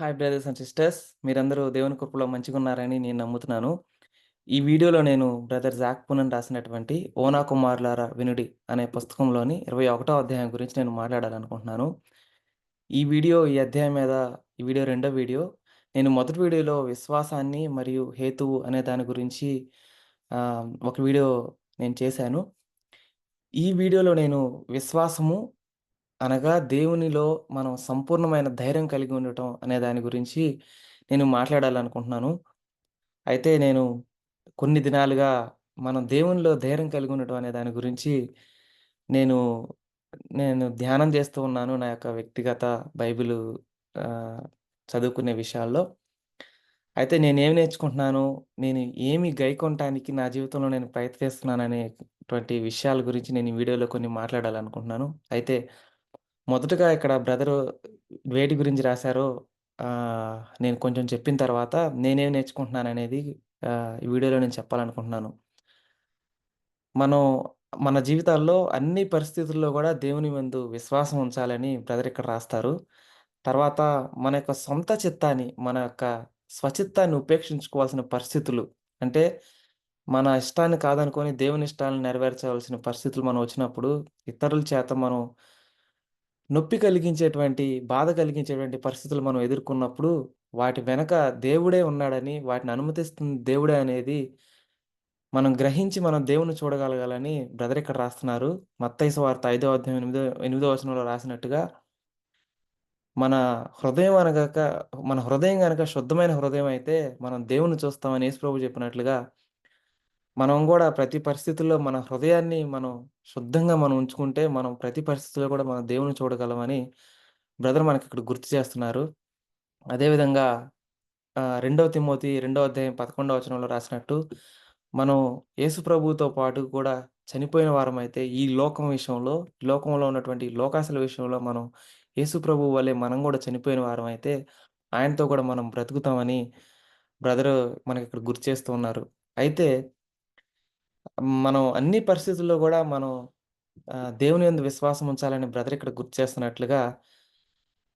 Hi brothers and sisters. మీరందరూ దేవుని కృపలో మంచిగున్నారని నేను నమ్ముతున్నాను. ఈ వీడియోలో నేను బ్రదర్ జాక్ పూనన్ రాసినటువంటి 'ఓనా కుమార్లారా వినుడి' అనే పుస్తకంలోని 21 అధ్యాయం గురించి నేను మాట్లాడాలనుకుంటున్నాను. ఈ వీడియో ఈ అధ్యాయం మీద ఈ వీడియో రెండో వీడియో. నేను మొదటి వీడియోలో విశ్వాసాన్ని మరియు హేతువు అనే దాని గురించి ఒక వీడియో నేను చేశాను. ఈ వీడియోలో నేను విశ్వాసము అనగా దేవునిలో మనం సంపూర్ణమైన ధైర్యం కలిగి ఉండటం అనే దాని గురించి నేను మాట్లాడాలనుకుంటున్నాను. అయితే నేను కొన్ని దినాలుగా మనం దేవునిలో ధైర్యం కలిగి ఉండటం అనే దాని గురించి నేను, నేను ధ్యానం చేస్తూ ఉన్నాను. నా యొక్క వ్యక్తిగత బైబిలు ఆహ్, చదువుకునే విషయాల్లో. అయితే నేనేం నేర్చుకుంటున్నాను, నేను ఏమి గైకొనటానికి నా జీవితంలో నేను ప్రయత్నిస్తున్నాననేటువంటి విషయాల గురించి నేను ఈ వీడియోలో కొన్ని మాట్లాడాలనుకుంటున్నాను. అయితే మొదటగా ఇక్కడ బ్రదరు వేటి గురించి రాశారో ఆహ్, నేను కొంచెం చెప్పిన తర్వాత నేనేం నేర్చుకుంటున్నాననేది ఆహ్, ఈ వీడియోలో నేను చెప్పాలనుకుంటున్నాను. మనం మన జీవితాల్లో అన్ని పరిస్థితుల్లో గూడా దేవుని యందు విశ్వాసం ఉంచాలని బ్రదర్ ఇక్కడ రాస్తారు. తర్వాత మన యొక్క సొంత చిత్తాన్ని, మన యొక్క స్వచిత్తాన్ని ఉపేక్షించుకోవాల్సిన పరిస్థితులు. అంటే మన ఇష్టాన్ని కాదనుకోని దేవుని ఇష్టాలను నెరవేర్చవలసిన పరిస్థితులు మనం వచ్చినప్పుడు, ఇతరుల చేత మనం నొప్పి కలిగించేటువంటి, బాధ కలిగించేటువంటి పరిస్థితులు మనం ఎదుర్కొన్నప్పుడు, వాటి వెనక దేవుడే ఉన్నాడని, వాటిని అనుమతిస్తుంది దేవుడే అనేది మనం గ్రహించి మనం దేవుని చూడగలగాలని బ్రదర్ ఇక్కడ రాస్తున్నారు. మత్తైస వార్త ఐదో అధ్యాయం ఎనిమిదో ఎనిమిదో వచనంలో రాసినట్టుగా మన హృదయం అనగాక మన హృదయం కనుక శుద్ధమైన హృదయం అయితే మనం దేవుని చూస్తామని యేసుప్రభు చెప్పినట్లుగా, మనం కూడా ప్రతి పరిస్థితుల్లో మన హృదయాన్ని మనం శుద్ధంగా మనం ఉంచుకుంటే, మనం ప్రతి పరిస్థితిలో కూడా మన దేవుని చూడగలమని బ్రదర్ మనకిక్కడ గుర్తు చేస్తున్నారు. అదేవిధంగా రెండవ తిమ్మోతి రెండవ అధ్యాయం 11 వచనంలో రాసినట్టు, మనం యేసు ప్రభుతో పాటు కూడా చనిపోయిన వారమైతే ఈ లోకం విషయంలో, లోకంలో ఉన్నటువంటి లోకాసుల విషయంలో మనం యేసు ప్రభు వలె మనం కూడా చనిపోయిన వారం అయితే ఆయనతో కూడా మనం బ్రతుకుతామని బ్రదరు మనకిక్కడ గుర్తు చేస్తూ ఉన్నారు. అయితే మనం అన్ని పరిస్థితుల్లో కూడా మనం ఆహ్, దేవుని యందు విశ్వాసం ఉంచాలని బ్రదర్ ఇక్కడ గుర్తు చేస్తున్నట్లుగా,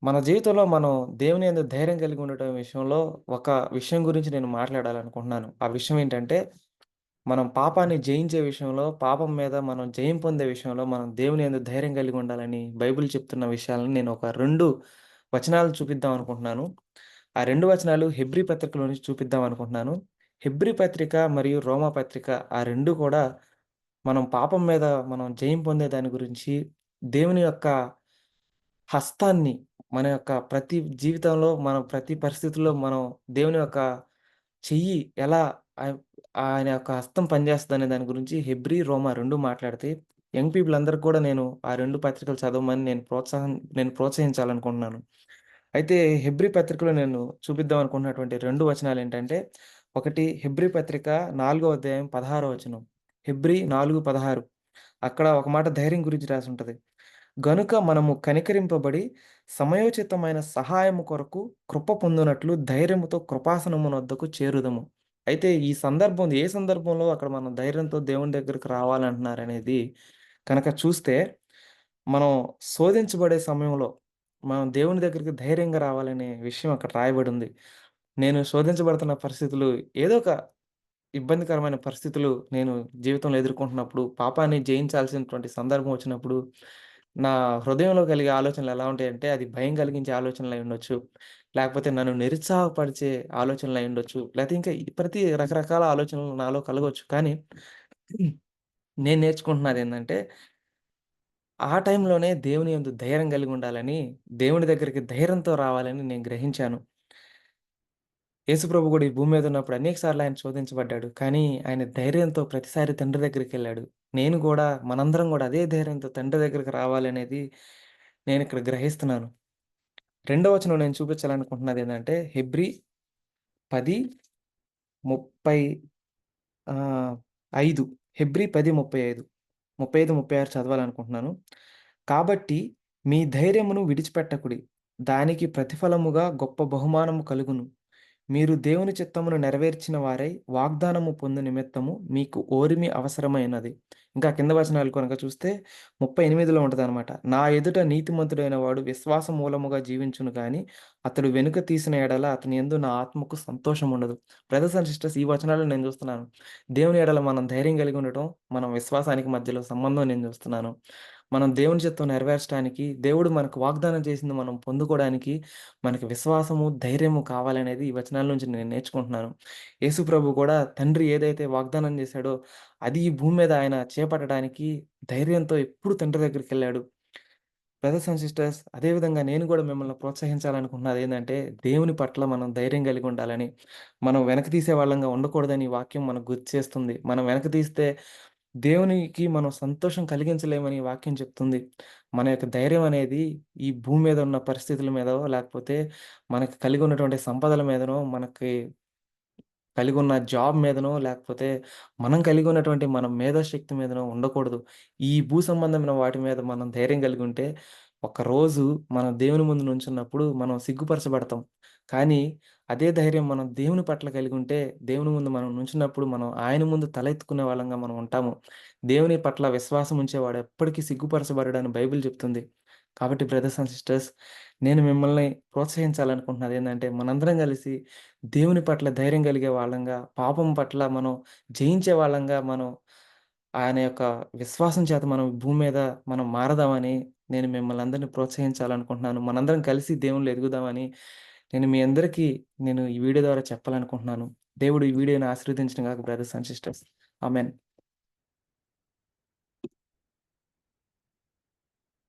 మన జీవితంలో మనం దేవుని యందు ధైర్యం కలిగి ఉండటం విషయంలో ఒక విషయం గురించి నేను మాట్లాడాలనుకుంటున్నాను. ఆ విషయం ఏంటంటే, మనం పాపాన్ని జయించే విషయంలో, పాపం మీద మనం జయం పొందే విషయంలో మనం దేవుని యందు ధైర్యం కలిగి ఉండాలని బైబిల్ చెప్తున్న విషయాలను నేను ఒక 2 వచనాలు చూపిద్దాం అనుకుంటున్నాను. ఆ 2 వచనాలు హెబ్రీ పత్రికలో నుంచి చూపిద్దాం అనుకుంటున్నాను. హెబ్రీ పత్రిక మరియు రోమా పత్రిక ఆ రెండు కూడా మనం పాపం మీద మనం జయం పొందే దాని గురించి, దేవుని యొక్క హస్తాన్ని మన యొక్క ప్రతి జీవితంలో, మనం ప్రతి పరిస్థితుల్లో మనం దేవుని యొక్క చెయ్యి ఎలా ఆయన యొక్క హస్తం పనిచేస్తదనే దాని గురించి హెబ్రీ, రోమా రెండు మాట్లాడితే యంగ్ పీపుల్ అందరికి కూడా నేను ఆ రెండు పత్రికలు చదవమని నేను ప్రోత్సాహం నేను ప్రోత్సహించాలనుకుంటున్నాను. అయితే హెబ్రీ పత్రికలో నేను చూపిద్దాం అనుకున్నటువంటి రెండు వచనాలు ఏంటంటే ఒకటి హెబ్రీ పత్రిక నాలుగో అధ్యాయం 16 వచనం. హెబ్రీ 4:16 అక్కడ ఒక మాట ధైర్యం గురించి రాసి ఉంటుంది గనుక మనము కనికరింపబడి సమయోచితమైన సహాయము కొరకు కృప పొందినట్లు ధైర్యముతో కృపాసనమునొద్దకు చేరుదము. అయితే ఈ సందర్భం ఏ సందర్భంలో అక్కడ మనం ధైర్యంతో దేవుని దగ్గరికి రావాలంటున్నారనేది కనుక చూస్తే, మనం శోధించబడే సమయంలో మనం దేవుని దగ్గరికి ధైర్యంగా రావాలనే విషయం అక్కడ రాయబడి ఉంది నేను శోధించబడుతున్న పరిస్థితులు ఏదో ఒక ఇబ్బందికరమైన పరిస్థితులు నేను జీవితంలో ఎదుర్కొంటున్నప్పుడు, పాపాన్ని జయించాల్సినటువంటి సందర్భం వచ్చినప్పుడు, నా హృదయంలో కలిగే ఆలోచనలు ఎలా ఉంటాయంటే, అది భయం కలిగించే ఆలోచనలై ఉండొచ్చు. లేకపోతే నన్ను నిరుత్సాహపరిచే ఆలోచనలై ఉండొచ్చు. లేకపోతే ఇంకా ప్రతి రకరకాల ఆలోచనలు నాలో కలగొచ్చు. కానీ నేను నేర్చుకుంటున్నదేందంటే, ఆ టైంలోనే దేవుని యందు ధైర్యం కలిగి ఉండాలని, దేవుని దగ్గరికి ధైర్యంతో రావాలని నేను గ్రహించాను. యేసుప్రభు కూడా ఈ భూమి మీద ఉన్నప్పుడు అనేక సార్లు ఆయన శోధించబడ్డాడు. కానీ ఆయన ధైర్యంతో ప్రతిసారి తండ్రి దగ్గరికి వెళ్ళాడు నేను కూడా మనందరం కూడా అదే ధైర్యంతో తండ్రి దగ్గరికి రావాలనేది నేను ఇక్కడ గ్రహిస్తున్నాను. రెండవ వచనం నేను చూపించాలనుకుంటున్నదేందంటే హెబ్రీ 10 30 ఆహ్, 5 హెబ్రీ 10:35 35, 36 చదవాలనుకుంటున్నాను. కాబట్టి మీ ధైర్యమును విడిచిపెట్టకుడి. దానికి ప్రతిఫలముగా గొప్ప బహుమానము కలుగును. మీరు దేవుని చిత్తమును నెరవేర్చిన వారై వాగ్దానము పొందు నిమిత్తము మీకు ఓరిమి అవసరమైనది. ఇంకా కింద వచనాలు కనుక చూస్తే 38లో ఉంటదనమాట. నా ఎదుట నీతిమంతుడైన వాడు విశ్వాస మూలముగా జీవించును కానీ అతడు వెనుక తీసిన ఎడల అతని ఎందు నా ఆత్మకు సంతోషం ఉండదు. బ్రదర్స్ అండ్ సిస్టర్స్ ఈ వచనాలు నేను చూస్తున్నాను. దేవుని ఎడల మనం ధైర్యం కలిగి ఉండటం, మనం విశ్వాసానికి మధ్యలో సంబంధం నేను చూస్తున్నాను. మనం దేవుని చిత్తం నెరవేర్చడానికి, దేవుడు మనకు వాగ్దానం చేసింది మనం పొందుకోవడానికి, మనకి విశ్వాసము, ధైర్యము కావాలనేది ఈ వచనాల నుంచి నేను నేర్చుకుంటున్నాను. యేసు ప్రభు కూడా తండ్రి ఏదైతే వాగ్దానం చేశాడో, అది ఈ భూమి మీద ఆయన చేపట్టడానికి ధైర్యంతో ఎప్పుడు తండ్రి దగ్గరికెళ్ళాడు. బ్రదర్స్ అండ్ సిస్టర్స్ అదేవిధంగా నేను కూడా మిమ్మల్ని ప్రోత్సహించాలనుకుంటున్నది ఏంటంటే దేవుని పట్ల మనం ధైర్యం కలిగి ఉండాలని. మనం వెనక తీసే వాళ్ళంగా ఉండకూడదని వాక్యం మనకు గుర్తు చేస్తుంది. మనం వెనక తీస్తే దేవునికి మనం సంతోషం కలిగించలేమని వాక్యం చెప్తుంది. మన యొక్క ధైర్యం అనేది ఈ భూమి మీద ఉన్న పరిస్థితుల మీదో, లేకపోతే మనకు కలిగి ఉన్నటువంటి సంపదల మీదనో, మనకి కలిగి ఉన్న జాబ్ మీదనో, లేకపోతే మనం కలిగి ఉన్నటువంటి మన మేధాశక్తి మీదనో ఉండకూడదు. ఈ భూ సంబంధమైన వాటి మీద మనం ధైర్యం కలిగి ఉంటే, ఒకరోజు మనం దేవుని ముందు నుంచున్నప్పుడు మనం సిగ్గుపరచబడతాం. కానీ అదే ధైర్యం మనం దేవుని పట్ల కలిగి ఉంటే, దేవుని ముందు మనం నుంచున్నప్పుడు మనం ఆయన ముందు తలెత్తుకునే వాళ్ళంగా మనం ఉంటాము. దేవుని పట్ల విశ్వాసం ఉంచేవాడు ఎప్పటికీ సిగ్గుపరచబడని బైబిల్ చెప్తుంది. కాబట్టి బ్రదర్స్ అండ్ సిస్టర్స్ నేను మిమ్మల్ని ప్రోత్సహించాలనుకుంటున్నది ఏంటంటే మనందరం కలిసి దేవుని పట్ల ధైర్యం కలిగే వాళ్ళంగా, పాపం పట్ల మనం జయించే వాళ్ళంగా మనం ఆయన యొక్క విశ్వాసం చేత మనం భూమి మీద మనం మారదామని నేను మిమ్మల్ని అందరిని ప్రోత్సహించాలనుకుంటున్నాను. మనందరం కలిసి దేవుళ్ళు ఎదుగుదామని నేను మీ అందరికీ నేను ఈ వీడియో ద్వారా చెప్పాలనుకుంటున్నాను. దేవుడు ఈ వీడియోని ఆశీర్వదించును కాక బ్రదర్స్ అండ్ సిస్టర్స్. ఆమెన్